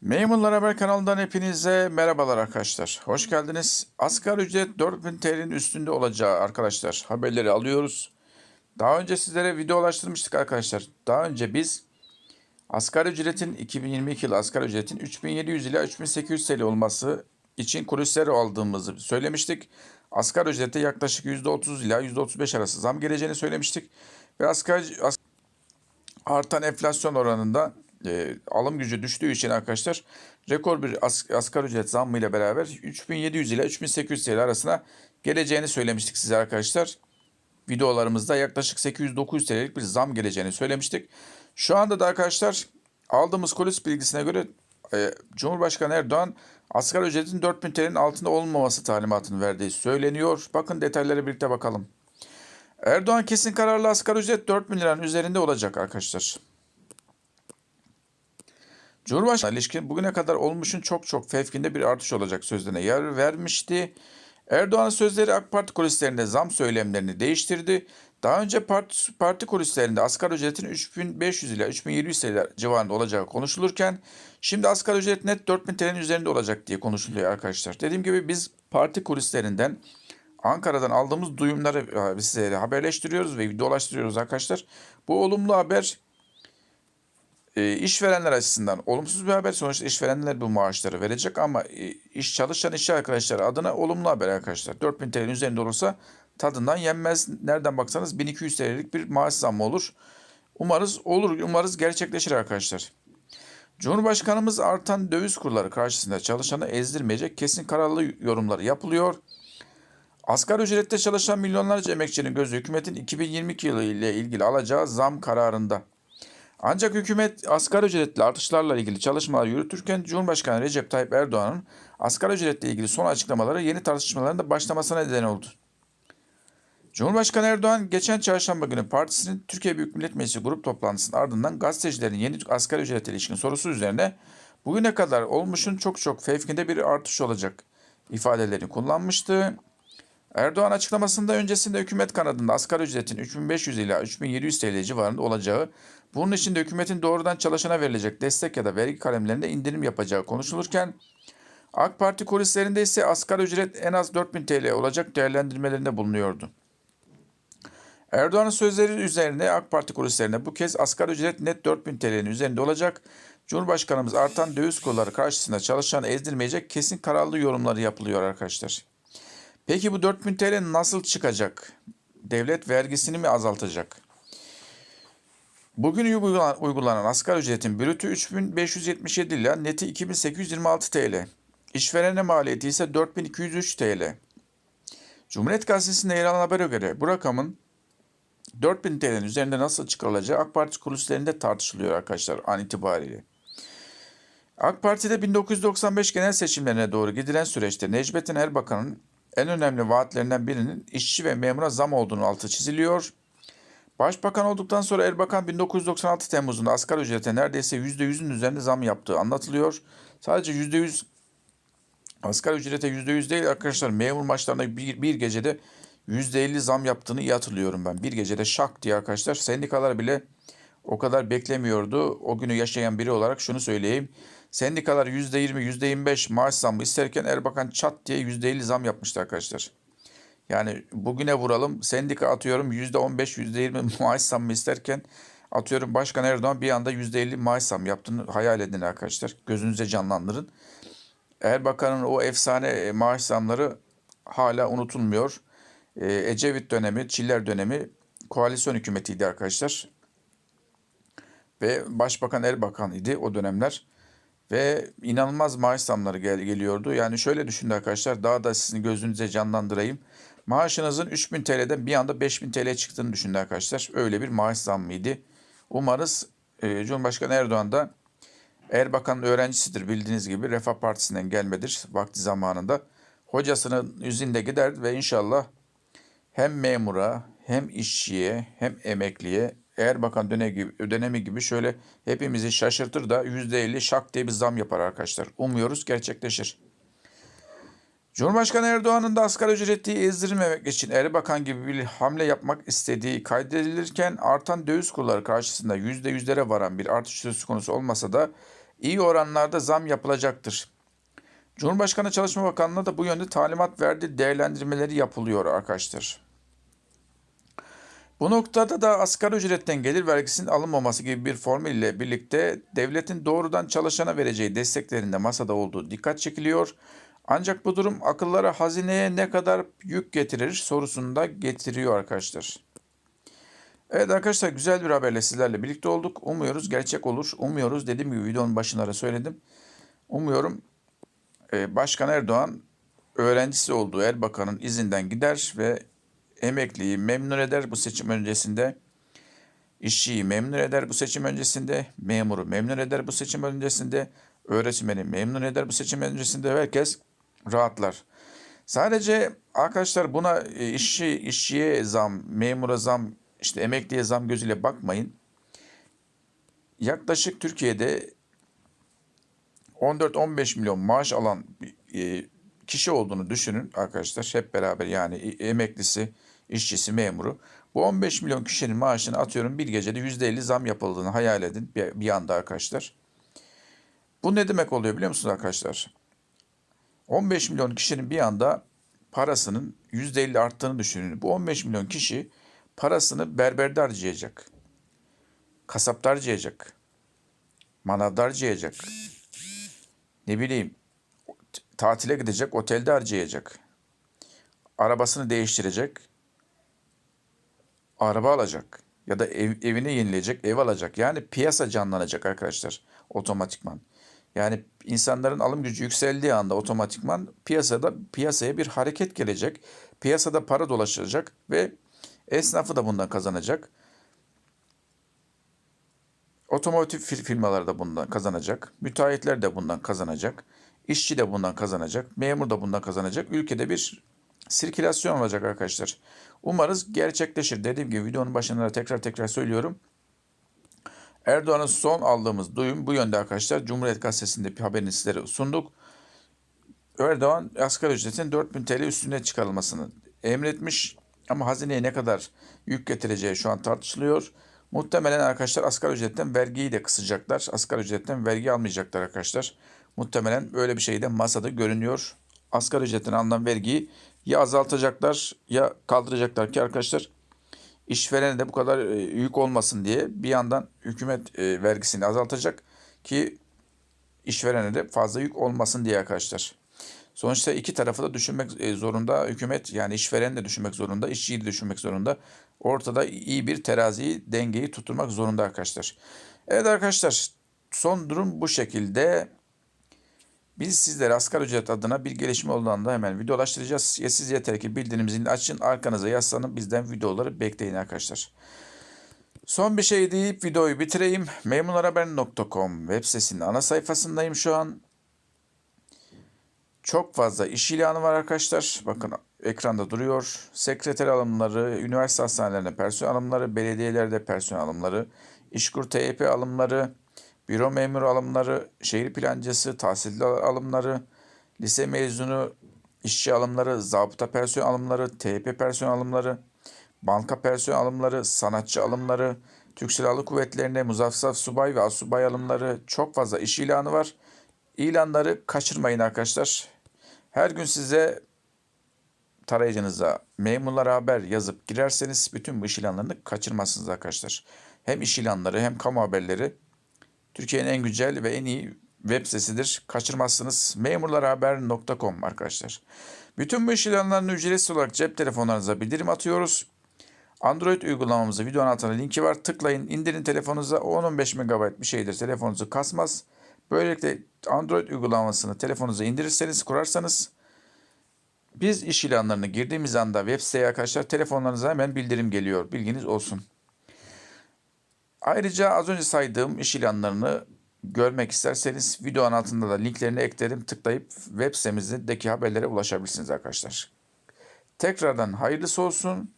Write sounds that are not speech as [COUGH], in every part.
Memurlar Haber kanalından hepinize merhabalar arkadaşlar. Hoş geldiniz. Asgari ücret 4000 TL'nin üstünde olacağı arkadaşlar haberleri alıyoruz. Daha önce sizlere video ulaştırmıştık arkadaşlar. Daha önce biz asgari ücretin 2022 yılı asgari ücretin 3700 ila 3800 TL olması için kulisler aldığımızı söylemiştik. Asgari ücrette yaklaşık %30 ila %35 arası zam geleceğini söylemiştik. Ve asgari, as- artan enflasyon oranında e, alım gücü düştüğü için arkadaşlar rekor bir as, asgari ücret zammı beraber 3700 ile 3800 TL arasına geleceğini söylemiştik size arkadaşlar. Videolarımızda yaklaşık 800-900 TL'lik bir zam geleceğini söylemiştik. Şu anda da arkadaşlar aldığımız kulis bilgisine göre e, Cumhurbaşkanı Erdoğan asgari ücretin 4000 TL'nin altında olmaması talimatını verdiği söyleniyor. Bakın detaylara birlikte bakalım. Erdoğan kesin kararlı asgari ücret 4000 liranın üzerinde olacak arkadaşlar. Cumhurbaşkanı ilişkin bugüne kadar olmuşun çok çok fevkinde bir artış olacak sözlerine yer vermişti. Erdoğan'ın sözleri AK Parti kulislerinde zam söylemlerini değiştirdi. Daha önce parti, parti kulislerinde asgari ücretin 3500 ile 3700 TL civarında olacağı konuşulurken şimdi asgari ücret net 4000 TL'nin üzerinde olacak diye konuşuluyor arkadaşlar. Dediğim gibi biz parti kulislerinden Ankara'dan aldığımız duyumları e, size haberleştiriyoruz ve dolaştırıyoruz arkadaşlar. Bu olumlu haber e, işverenler açısından olumsuz bir haber. Sonuçta işverenler bu maaşları verecek ama e, iş çalışan işçi arkadaşlar adına olumlu haber arkadaşlar. 4000 TL'nin üzerinde olursa tadından yenmez. Nereden baksanız 1200 TL'lik bir maaş zammı olur. Umarız olur, umarız gerçekleşir arkadaşlar. Cumhurbaşkanımız artan döviz kurları karşısında çalışanı ezdirmeyecek kesin kararlı yorumları yapılıyor. Asgari ücrette çalışan milyonlarca emekçinin gözü hükümetin 2022 yılı ile ilgili alacağı zam kararında. Ancak hükümet asgari ücretli artışlarla ilgili çalışmalar yürütürken Cumhurbaşkanı Recep Tayyip Erdoğan'ın asgari ücretle ilgili son açıklamaları yeni tartışmaların da başlamasına neden oldu. Cumhurbaşkanı Erdoğan geçen çarşamba günü partisinin Türkiye Büyük Millet Meclisi grup toplantısının ardından gazetecilerin yeni asgari ücrete ilişkin sorusu üzerine bugüne kadar olmuşun çok çok fevkinde bir artış olacak ifadelerini kullanmıştı. Erdoğan açıklamasında öncesinde hükümet kanadında asgari ücretin 3500 ila 3700 TL civarında olacağı, bunun için de hükümetin doğrudan çalışana verilecek destek ya da vergi kalemlerinde indirim yapacağı konuşulurken, AK Parti kulislerinde ise asgari ücret en az 4000 TL olacak değerlendirmelerinde bulunuyordu. Erdoğan'ın sözleri üzerine AK Parti kulislerine bu kez asgari ücret net 4000 TL'nin üzerinde olacak. Cumhurbaşkanımız artan döviz kurları karşısında çalışan ezdirmeyecek kesin kararlı yorumları yapılıyor arkadaşlar. Peki bu 4000 TL nasıl çıkacak? Devlet vergisini mi azaltacak? Bugün uygulanan, asgari ücretin brütü 3577 lira, neti 2826 TL. İşverene maliyeti ise 4203 TL. Cumhuriyet Gazetesi'nde yer alan habere göre bu rakamın 4000 TL'nin üzerinde nasıl çıkarılacağı AK Parti kulislerinde tartışılıyor arkadaşlar an itibariyle. AK Parti'de 1995 genel seçimlerine doğru gidilen süreçte Necmettin Erbakan'ın en önemli vaatlerinden birinin işçi ve memura zam olduğunu altı çiziliyor. Başbakan olduktan sonra Erbakan 1996 Temmuz'unda asgari ücrete neredeyse %100'ün üzerinde zam yaptığı anlatılıyor. Sadece %100 asgari ücrete %100 değil arkadaşlar memur maaşlarına bir, bir gecede %50 zam yaptığını iyi hatırlıyorum ben. Bir gecede şak diye arkadaşlar sendikalar bile o kadar beklemiyordu. O günü yaşayan biri olarak şunu söyleyeyim. Sendikalar %20, %25 maaş zammı isterken Erbakan çat diye %50 zam yapmıştı arkadaşlar. Yani bugüne vuralım sendika atıyorum %15, %20 [LAUGHS] maaş zammı isterken atıyorum Başkan Erdoğan bir anda %50 maaş zammı yaptığını hayal edin arkadaşlar. Gözünüze canlandırın. Erbakan'ın o efsane maaş zamları hala unutulmuyor. Ee, Ecevit dönemi, Çiller dönemi koalisyon hükümetiydi arkadaşlar. Ve Başbakan Erbakan idi o dönemler. Ve inanılmaz maaş zamları gel geliyordu. Yani şöyle düşünün arkadaşlar daha da sizin gözünüze canlandırayım. Maaşınızın 3000 TL'den bir anda 5000 TL çıktığını düşünün arkadaşlar. Öyle bir maaş zammıydı. Umarız e, Cumhurbaşkanı Erdoğan da Erbakan'ın öğrencisidir bildiğiniz gibi Refah Partisi'nden gelmedir vakti zamanında. Hocasının yüzünde gider ve inşallah hem memura hem işçiye hem emekliye Erbakan dönemi gibi, dönemi gibi şöyle hepimizi şaşırtır da %50 şak diye bir zam yapar arkadaşlar. Umuyoruz gerçekleşir. Cumhurbaşkanı Erdoğan'ın da asgari ücreti ezdirmemek için Erbakan gibi bir hamle yapmak istediği kaydedilirken artan döviz kurları karşısında %100'lere varan bir artış söz konusu olmasa da iyi oranlarda zam yapılacaktır. Cumhurbaşkanı Çalışma Bakanlığı'na da bu yönde talimat verdi. Değerlendirmeleri yapılıyor arkadaşlar. Bu noktada da asgari ücretten gelir vergisinin alınmaması gibi bir formül ile birlikte devletin doğrudan çalışana vereceği desteklerinde masada olduğu dikkat çekiliyor. Ancak bu durum akıllara hazineye ne kadar yük getirir sorusunu da getiriyor arkadaşlar. Evet arkadaşlar güzel bir haberle sizlerle birlikte olduk. Umuyoruz gerçek olur. Umuyoruz dediğim gibi videonun başında da söyledim. Umuyorum e, Başkan Erdoğan öğrencisi olduğu Erbakan'ın izinden gider ve emekliyi memnun eder bu seçim öncesinde. İşçiyi memnun eder bu seçim öncesinde. Memuru memnun eder bu seçim öncesinde. Öğretmeni memnun eder bu seçim öncesinde. Herkes rahatlar. Sadece arkadaşlar buna e, işçi, işçiye zam, memura zam, işte emekliye zam gözüyle bakmayın. Yaklaşık Türkiye'de 14-15 milyon maaş alan e, kişi olduğunu düşünün arkadaşlar. Hep beraber yani emeklisi, işçisi, memuru. Bu 15 milyon kişinin maaşını atıyorum bir gecede %50 zam yapıldığını hayal edin bir anda arkadaşlar. Bu ne demek oluyor biliyor musunuz arkadaşlar? 15 milyon kişinin bir anda parasının %50 arttığını düşünün. Bu 15 milyon kişi parasını berberde harcayacak. Kasapta harcayacak. Manavda harcayacak. Ne bileyim tatile gidecek, otelde harcayacak. Arabasını değiştirecek. Araba alacak. Ya da ev, evini yenileyecek, ev alacak. Yani piyasa canlanacak arkadaşlar otomatikman. Yani insanların alım gücü yükseldiği anda otomatikman piyasada piyasaya bir hareket gelecek. Piyasada para dolaşacak ve esnafı da bundan kazanacak. Otomotiv firmaları da bundan kazanacak. Müteahhitler de bundan kazanacak. İşçi de bundan kazanacak. Memur da bundan kazanacak. Ülkede bir sirkülasyon olacak arkadaşlar. Umarız gerçekleşir. Dediğim gibi videonun başında da tekrar tekrar söylüyorum. Erdoğan'ın son aldığımız duyum bu yönde arkadaşlar. Cumhuriyet Gazetesi'nde bir haberini sizlere sunduk. Erdoğan asgari ücretin 4000 TL üstüne çıkarılmasını emretmiş. Ama hazineye ne kadar yük getireceği şu an tartışılıyor. Muhtemelen arkadaşlar asgari ücretten vergiyi de kısacaklar. Asgari ücretten vergi almayacaklar arkadaşlar. Muhtemelen böyle bir şey de masada görünüyor. Asgari ücretten alınan vergiyi ya azaltacaklar ya kaldıracaklar ki arkadaşlar işverene de bu kadar e, yük olmasın diye bir yandan hükümet e, vergisini azaltacak ki işverene de fazla yük olmasın diye arkadaşlar. Sonuçta iki tarafı da düşünmek e, zorunda hükümet yani işveren de düşünmek zorunda, işçiyi de düşünmek zorunda. Ortada iyi bir teraziyi, dengeyi tutturmak zorunda arkadaşlar. Evet arkadaşlar son durum bu şekilde. Biz sizlere asgari ücret adına bir gelişme olduğunda hemen videolaştıracağız. Ya siz yeter ki bildirimimizi açın, arkanıza yaslanın, bizden videoları bekleyin arkadaşlar. Son bir şey deyip videoyu bitireyim. Memnunhaber.com web sitesinin ana sayfasındayım şu an. Çok fazla iş ilanı var arkadaşlar. Bakın ekranda duruyor. Sekreter alımları, üniversite hastanelerinde personel alımları, belediyelerde personel alımları, işkur TYP alımları, büro memuru alımları, şehir plancısı, tahsilli alımları, lise mezunu işçi alımları, zabıta personel alımları, TYP personel alımları, banka personel alımları, sanatçı alımları, Türk Silahlı Kuvvetleri'nde muzaffaf subay ve asubay alımları çok fazla iş ilanı var. İlanları kaçırmayın arkadaşlar. Her gün size tarayıcınıza memurlar haber yazıp girerseniz bütün bu iş ilanlarını kaçırmazsınız arkadaşlar. Hem iş ilanları hem kamu haberleri Türkiye'nin en güncel ve en iyi web sitesidir. Kaçırmazsınız. Memurlarhaber.com arkadaşlar. Bütün bu iş ilanlarını ücretsiz olarak cep telefonlarınıza bildirim atıyoruz. Android uygulamamızda videonun altında linki var. Tıklayın, indirin telefonunuza. 10-15 MB bir şeydir. Telefonunuzu kasmaz. Böylelikle Android uygulamasını telefonunuza indirirseniz, kurarsanız biz iş ilanlarını girdiğimiz anda web siteye arkadaşlar telefonlarınıza hemen bildirim geliyor. Bilginiz olsun. Ayrıca az önce saydığım iş ilanlarını görmek isterseniz videonun altında da linklerini ekledim. Tıklayıp web sitemizdeki haberlere ulaşabilirsiniz arkadaşlar. Tekrardan hayırlısı olsun.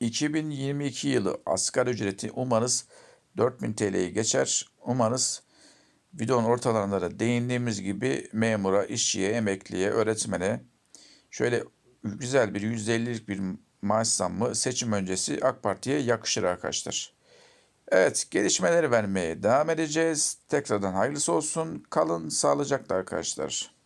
2022 yılı asgari ücreti umarız 4000 TL'yi geçer. Umarız videonun ortalarında da değindiğimiz gibi memura, işçiye, emekliye, öğretmene şöyle güzel bir %50'lik bir maaş zammı seçim öncesi AK Parti'ye yakışır arkadaşlar. Evet, gelişmeleri vermeye devam edeceğiz. Tekrardan hayırlısı olsun. Kalın sağlıcakla arkadaşlar.